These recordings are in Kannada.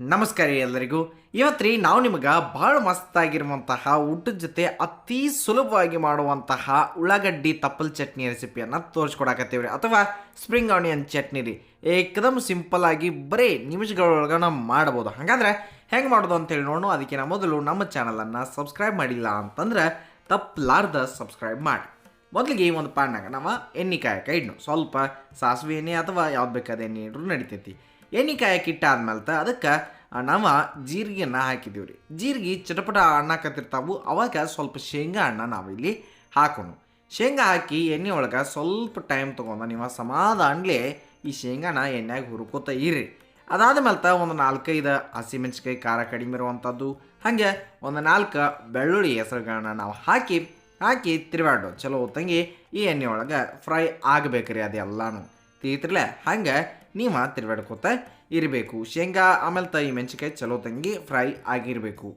ನಮಸ್ಕಾರ ಎಲ್ಲರಿಗೂ. ಇವತ್ತು ನಾವು ನಿಮಗೆ ಭಾಳ ಮಸ್ತಾಗಿರುವಂತಹ ಊಟದ ಜೊತೆ ಅತಿ ಸುಲಭವಾಗಿ ಮಾಡುವಂತಹ ಉಳ್ಳಾಗಡ್ಡಿ ತಪ್ಪಲ್ ಚಟ್ನಿ ರೆಸಿಪಿಯನ್ನು ತೋರಿಸ್ಕೊಡಕತ್ತೀವಿ ರೀ ಅಥವಾ ಸ್ಪ್ರಿಂಗ್ ಆನಿಯನ್ ಚಟ್ನಿ ರೀ. ಏಕದಮ್ ಸಿಂಪಲ್ ಆಗಿ ಬರೀ ನಿಮಿಷಗಳೊಳಗೆ ನಾವು ಮಾಡ್ಬೋದು. ಹಾಗಾದ್ರೆ ಹೆಂಗೆ ಮಾಡೋದು ಅಂತೇಳಿ ನೋಡೋಣ ಅದಕ್ಕಿಂತ ಮೊದಲು ನಮ್ಮ ಚಾನಲನ್ನು ಸಬ್ಸ್ಕ್ರೈಬ್ ಮಾಡಿಲ್ಲ ಅಂತಂದ್ರೆ ತಪ್ಪಲಾರ್ದ ಸಬ್ಸ್ಕ್ರೈಬ್ ಮಾಡಿ. ಮೊದಲಿಗೆ ಈ ಒಂದು ಪಾಣ್ಣಾಗ ನಾವು ಎಣ್ಣೆ ಕಾಯಕ ಇಡ್ನು ಸ್ವಲ್ಪ ಸಾಸಿವೆ ಎಣ್ಣೆ ಅಥವಾ ಯಾವ್ದು ಬೇಕಾದ ಎಣ್ಣೆ ಇಡ್ರು ನಡಿತೈತಿ. ಎಣ್ಣೆ ಕಾಯಕ್ಕೆ ಇಟ್ಟಾದ್ಮೇಲೆ ಅದಕ್ಕೆ ನಾವು ಜೀರಿಗೆನ ಹಾಕಿದ್ದೀವಿ ರೀ. ಜೀರಿಗೆ ಚಟಪಟ ಹಣ್ಣಾಕತ್ತಿರ್ತಾವು, ಅವಾಗ ಸ್ವಲ್ಪ ಶೇಂಗಾ ಹಣ್ಣ ನಾವಿಲ್ಲಿ ಹಾಕೋಣ. ಶೇಂಗಾ ಹಾಕಿ ಎಣ್ಣೆ ಒಳಗೆ ಸ್ವಲ್ಪ ಟೈಮ್ ತೊಗೊಂಡು ನೀವು ಸಮಾಧಾನಲೇ ಈ ಶೇಂಗಾನ ಎಣ್ಣೆಗೆ ಹುರ್ಕೋತ ಇರಿ. ಅದಾದ ಮೇಲೆ ಒಂದು ನಾಲ್ಕೈದು ಹಸಿಮೆಣ್ಸಿಕಾಯಿ ಖಾರ ಕಡಿಮೆ ಇರುವಂಥದ್ದು ಹಾಗೆ ಒಂದು ನಾಲ್ಕು ಬೆಳ್ಳುಳ್ಳಿ ಹೆಸರುಗಳನ್ನ ನಾವು ಹಾಕಿ ಹಾಕಿ ತಿರುವಾಡು ಚಲೋ ತಂಗಿ ಈ ಎಣ್ಣೆ ಒಳಗೆ ಫ್ರೈ ಆಗಬೇಕ್ರಿ ಅದೆಲ್ಲನೂ. ತೀತ್ರಲೆ ಹಂಗೆ ನೀವು ತಿರುವಾಡ್ಕೋತ ಇರಬೇಕು. ಶೇಂಗಾ ಆಮೇಲೆ ತಾಯಿ ಮೆಣಸಿಕಾಯಿ ಚಲೋ ತಂಗಿ ಫ್ರೈ ಆಗಿರಬೇಕು.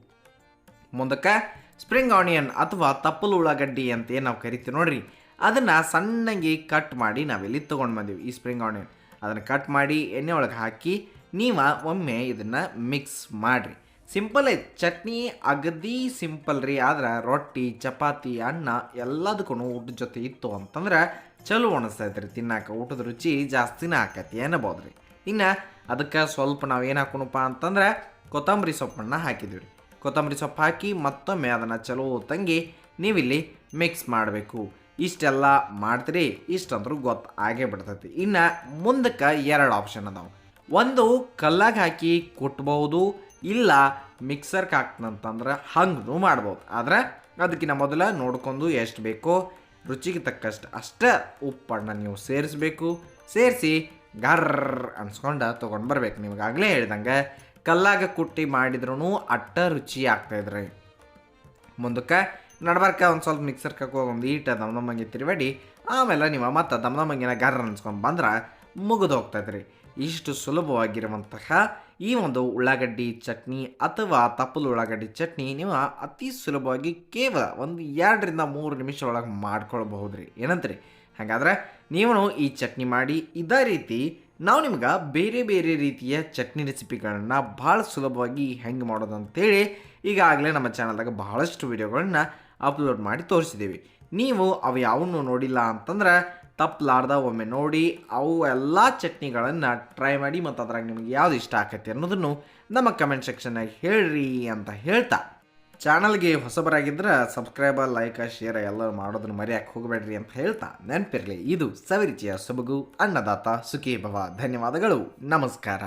ಮುಂದಕ್ಕೆ ಸ್ಪ್ರಿಂಗ್ ಆನಿಯನ್ ಅಥವಾ ತಪ್ಪಲು ಉಳ್ಳಾಗಡ್ಡಿ ಅಂತ ಏನು ನಾವು ಕರಿತೀವಿ ನೋಡ್ರಿ. ಅದನ್ನು ಸಣ್ಣಗೆ ಕಟ್ ಮಾಡಿ ನಾವೆಲ್ಲಿ ತೊಗೊಂಡು ಬಂದೀವಿ ಈ ಸ್ಪ್ರಿಂಗ್ ಆನಿಯನ್ ಅದನ್ನು ಕಟ್ ಮಾಡಿ ಎಣ್ಣೆ ಒಳಗೆ ಹಾಕಿ ನೀವು ಒಮ್ಮೆ ಇದನ್ನು ಮಿಕ್ಸ್ ಮಾಡಿರಿ. ಸಿಂಪಲ್ ಐತೆ. ಚಟ್ನಿ, ಅಗದಿ ಸಿಂಪಲ್ ರೀ. ಆದ್ರೆ ರೊಟ್ಟಿ, ಚಪಾತಿ, ಅನ್ನ ಎಲ್ಲದಕ್ಕೂ ಊಟದ ಜೊತೆ ಇತ್ತು ಅಂತಂದ್ರೆ ಚಲೋ ಅನಿಸ್ತೈತೆ ರೀ. ತಿನ್ನಾಕ ಊಟದ ರುಚಿ ಜಾಸ್ತಿನೇ ಆಕತಿ ಏನಬಹುದು ರೀ. ಇನ್ನು ಅದಕ್ಕೆ ಸ್ವಲ್ಪ ನಾವು ಏನು ಹಾಕೋಣಪ್ಪ ಅಂತಂದ್ರೆ ಕೊತ್ತಂಬರಿ ಸೊಪ್ಪನ್ನು ಹಾಕಿದ್ವಿ ರೀ. ಕೊತ್ತಂಬರಿ ಸೊಪ್ಪು ಹಾಕಿ ಮತ್ತೊಮ್ಮೆ ಅದನ್ನು ಚಲೋ ತಂಗಿ ನೀವಿಲ್ಲಿ ಮಿಕ್ಸ್ ಮಾಡಬೇಕು. ಇಷ್ಟೆಲ್ಲ ಮಾಡ್ತೀರಿ, ಇಷ್ಟಂದ್ರೂ ಗೊತ್ತು ಆಗೇ ಬಿಡ್ತೈತಿ. ಇನ್ನು ಮುಂದಕ್ಕೆ ಎರಡು ಆಪ್ಷನ್ ಅದಾವೆ. ಒಂದು ಕಲ್ಲಾಗ ಹಾಕಿ ಕುಟ್ಬೋದು ಇಲ್ಲ ಮಿಕ್ಸರ್ಗೆ ಹಾಕ್ತಂತಂದ್ರೆ ಹಂಗೂ ಮಾಡ್ಬೋದು. ಆದರೆ ಅದಕ್ಕಿಂತ ಮೊದಲು ನೋಡ್ಕೊಂಡು ಎಷ್ಟು ಬೇಕೋ ರುಚಿಗೆ ತಕ್ಕಷ್ಟು ಅಷ್ಟೇ ಉಪ್ಪನ್ನ ನೀವು ಸೇರಿಸ್ಬೇಕು. ಸೇರಿಸಿ ಗರ್ರ್ ಅನ್ಸ್ಕೊಂಡು ತೊಗೊಂಡು ಬರ್ಬೇಕು. ನಿಮಗಾಗಲೇ ಹೇಳ್ದಂಗೆ ಕಲ್ಲಾಗ ಕುಟ್ಟಿ ಮಾಡಿದ್ರೂ ಅಟ್ಟ ರುಚಿ ಆಗ್ತಾಯಿದ್ರಿ ಮುಂದಕ್ಕೆ ನಡ್ಬಾರ್ಕ ಒಂದು ಸ್ವಲ್ಪ ಮಿಕ್ಸರ್ ಕಕ್ಕೋಗಿ ಒಂದು ಈಟ ದಮ್ದಮ್ಮಂಗೆ ತಿರುವಾಡಿ ಆಮೇಲೆ ನೀವು ಮತ್ತೆ ದಮ್ದಮ್ಮಂಗಿನ ಗರ್ರ ಅನ್ಸ್ಕೊಂಡು ಬಂದ್ರೆ ಮುಗಿದು ಹೋಗ್ತೈತ್ರಿ ಇಷ್ಟು ಸುಲಭವಾಗಿರುವಂತಹ ಈ ಒಂದು ಉಳ್ಳಾಗಡ್ಡಿ ಚಟ್ನಿ ಅಥವಾ ತಪ್ಪಲು ಉಳ್ಳಾಗಡ್ಡಿ ಚಟ್ನಿ ನೀವು ಅತಿ ಸುಲಭವಾಗಿ ಕೇವಲ ಒಂದು ಎರಡರಿಂದ ಮೂರು ನಿಮಿಷ ಒಳಗೆ ಮಾಡ್ಕೊಳ್ಬಹುದು ರೀ ಏನಂತೀರಿ? ಹಾಗಾದ್ರೆ ನೀವು ಈ ಚಟ್ನಿ ಮಾಡಿ, ಇದೇ ರೀತಿ ನಾವು ನಿಮ್ಗೆ ಬೇರೆ ಬೇರೆ ರೀತಿಯ ಚಟ್ನಿ ರೆಸಿಪಿಗಳನ್ನ ಭಾಳ ಸುಲಭವಾಗಿ ಹೆಂಗೆ ಮಾಡೋದು ಅಂತೇಳಿ ಈಗಾಗಲೇ ನಮ್ಮ ಚಾನಲ್ದಾಗ ಬಹಳಷ್ಟು ವಿಡಿಯೋಗಳನ್ನ ಅಪ್ಲೋಡ್ ಮಾಡಿ ತೋರಿಸಿದ್ದೀವಿ. ನೀವು ಅವು ಯಾವನ್ನೂ ನೋಡಿಲ್ಲ ಅಂತಂದ್ರೆ ತಪ್ಪಲಾರ್ದ ಒಮ್ಮೆ ನೋಡಿ ಅವು ಎಲ್ಲ ಚಟ್ನಿಗಳನ್ನು ಟ್ರೈ ಮಾಡಿ ಮತ್ತು ಅದ್ರಾಗ ನಿಮಗೆ ಯಾವ್ದು ಇಷ್ಟ ಆಕೈತಿ ಅನ್ನೋದನ್ನು ನಮ್ಮ ಕಮೆಂಟ್ ಸೆಕ್ಷನ್ನಾಗ ಹೇಳ್ರಿ ಅಂತ ಹೇಳ್ತಾ. ಚಾನಲ್ಗೆ ಹೊಸಬರಾಗಿದ್ದರೆ ಸಬ್ಸ್ಕ್ರೈಬ ಲೈಕ್ ಶೇರ್ ಎಲ್ಲ ಮಾಡೋದನ್ನು ಮರೆಯಕ್ಕೆ ಹೋಗಬೇಡ್ರಿ ಅಂತ ಹೇಳ್ತಾ. ನೆನಪಿರಲಿ, ಇದು ಸವಿರುಚಿಯ ಸೊಬಗು ಅನ್ನದಾತ ಸುಖಿ ಭವ ಧನ್ಯವಾದಗಳು. ನಮಸ್ಕಾರ.